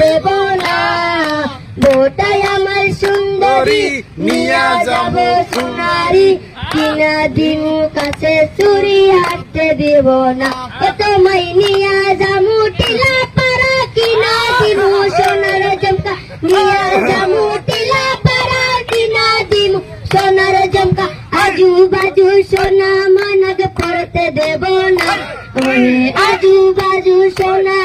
দেব না আমার সুন্দরী নিয়ে যাব সোনারি। কিনা দিন কাছে চুরি দেব না। কত মাই টিলা পারা কিনা দিন সোনার জমকা। নিয়া যাব টিলা পারা কিনা দিন সোনার জমকা। আজু বাজু সোনা পড়তে দেব না। আজু বাজু সোনা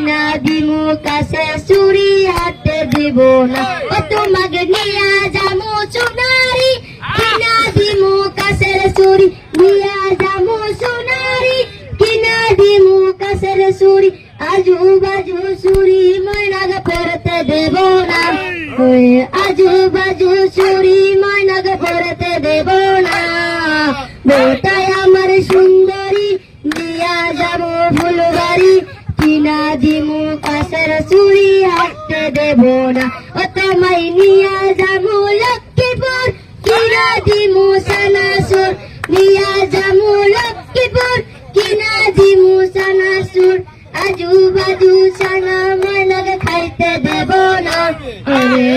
কিনা দিমু কাছে চুরি হাতে দিব না। ও তোমাকে নিয়া যামু সোনারি, কিনা দিমু কাছের চুরি, নিয়া যামু সোনারি, কিনা দিমু কাছের চুরি। আজু বাজু চুরি ময়নাগ পড়তে দেব না। আজু বাজু চুরি ময়নাগ পড়তে দেব না। বোটায় আমার সুন্দরী দিয়া যাব ফুলবাড়ি। কিনা দিমু কাছের চুরি হাঁটতে দেব না। ও তোমায় নিয়া যাব লক্ষ্মীপুর কিনা দিমু সানাসুর। নিয়া যাব আজু বাজু সানা মানগ খাইতে দেব না। ওরে